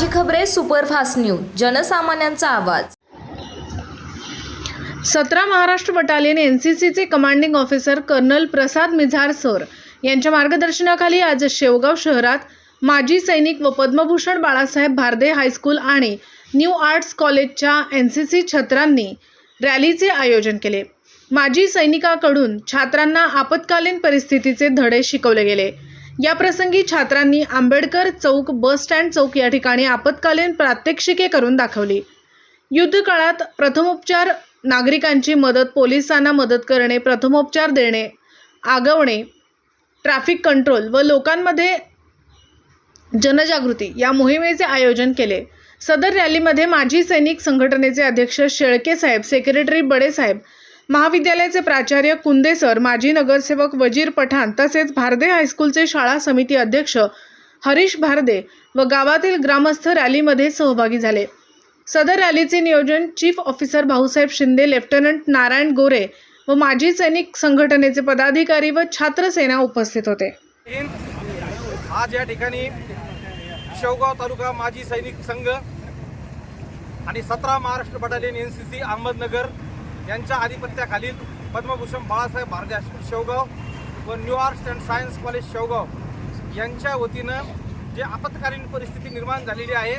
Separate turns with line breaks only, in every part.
Dhule superfast news जनसामान्यांचा आवाज.
सतरा महाराष्ट्र बटालियन एन सी सीचे commanding officer colonel Prasad Mizar sir यांच्या मार्गदर्शनाखाली आज शेवगाव शहरात माजी सैनिक व पद्मभूषण बाळासाहेब भारदे हायस्कूल आणि न्यू आर्ट्स कॉलेजच्या एन सी सी छत्रांनी रॅलीचे आयोजन केले. माजी सैनिकाकडून छात्रांना आपत्कालीन परिस्थितीचे धडे शिकवले गेले. याप्रसंगी छात्रांनी आंबेडकर चौक बस स्टँड चौक या ठिकाणी आपत्कालीन प्रात्यक्षिके करून दाखवली. युद्ध काळात प्रथमोपचार नागरिकांची मदत पोलिसांना मदत करणे प्रथमोपचार देणे आगवणे ट्रॅफिक कंट्रोल व लोकांमध्ये जनजागृती या मोहिमेचे आयोजन केले. सदर रॅलीमध्ये माजी सैनिक संघटनेचे अध्यक्ष शेळके साहेब सेक्रेटरी बडेसाहेब महाविद्यालयाचे प्राचार्य कुंदे सर माजी नगरसेवक वजीर पठाण तसेच भारदे हायस्कूलचे शाळा समिती अध्यक्ष हरीश भारदे व गावातील ग्रामस्थ रॅलीमध्ये सहभागी झाले. सदर रॅलीचे नियोजन chief officer Bhausaheb Shinde lieutenant Narayan Gore व माजी सैनिक संघटनेचे पदाधिकारी व छात्रसेना उपस्थित होते.
आज या ठिकाणी शेवगाव तालुका माजी सैनिक संघ आणि सतरा Maharashtra battalion N C C Ahmednagar यांच्या आधिपत्याखालील पद्मभूषण बाळासाहेब भारती हायस्कूल शेवगाव व new arts and science college Shevgaon यांच्या वतीनं जे आपत्कालीन परिस्थिती निर्माण झालेली आहे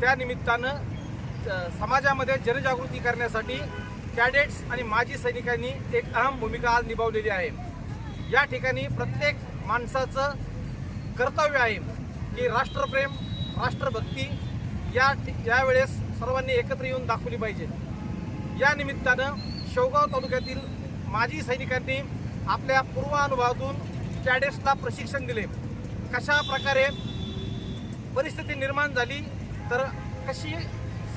त्या निमित्तानं समाजामध्ये जनजागृती करण्यासाठी कॅडेट्स आणि माजी सैनिकांनी एक अहम भूमिका आज निभावलेली आहे. या ठिकाणी प्रत्येक माणसाचं कर्तव्य आहे की राष्ट्रप्रेम राष्ट्रभक्ती या यावेळेस सर्वांनी एकत्र येऊन दाखवली पाहिजे. या निमित्तानं शेवगाव तालुक्यातील माजी सैनिकांनी आपल्या पूर्वानुभवातून कॅडेट्सला प्रशिक्षण दिले. कशा प्रकारे परिस्थिती निर्माण झाली तर कशी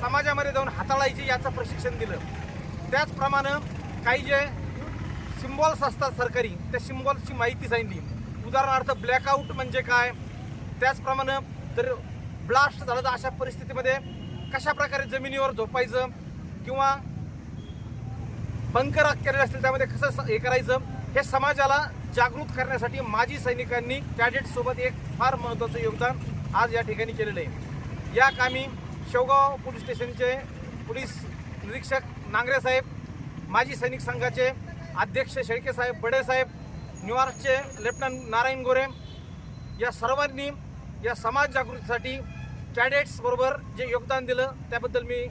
समाजामध्ये जाऊन हाताळायची याचं प्रशिक्षण दिलं. त्याचप्रमाणे काही जे सिम्बॉल्स असतात सरकारी त्या सिम्बॉल्सची माहिती सांगितली. उदाहरणार्थ ब्लॅकआउट म्हणजे काय? त्याचप्रमाणे जर ब्लास्ट झालं तर अशा परिस्थितीमध्ये कशा प्रकारे जमिनीवर झोपायचं? किंवा बंकर केलेले असतील त्यामध्ये कसं हे करायचं हे समाजाला जागृत करण्यासाठी माजी सैनिकांनी कॅडेट सोबत एक फार महत्त्वाचं योगदान आज या ठिकाणी केलेलं आहे. या कामी शेवगाव पोलीस स्टेशनचे पोलीस निरीक्षक नांगरे साहेब माजी सैनिक संघाचे अध्यक्ष शेळके साहेब बडे साहेब न्यूयॉर्कचे लेफ्टनंट नारायण गोरे या सर्वांनी या समाज जागृतीसाठी कॅडेट्स बरोबर जे योगदान दिलं त्याबद्दल मी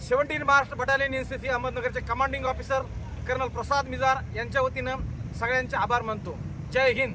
seventeen Maharashtra battalion N C C अहमदनगरचे commanding officer colonel Prasad Mijar यांच्या वतीनं सगळ्यांचे आभार मानतो. जय हिंद.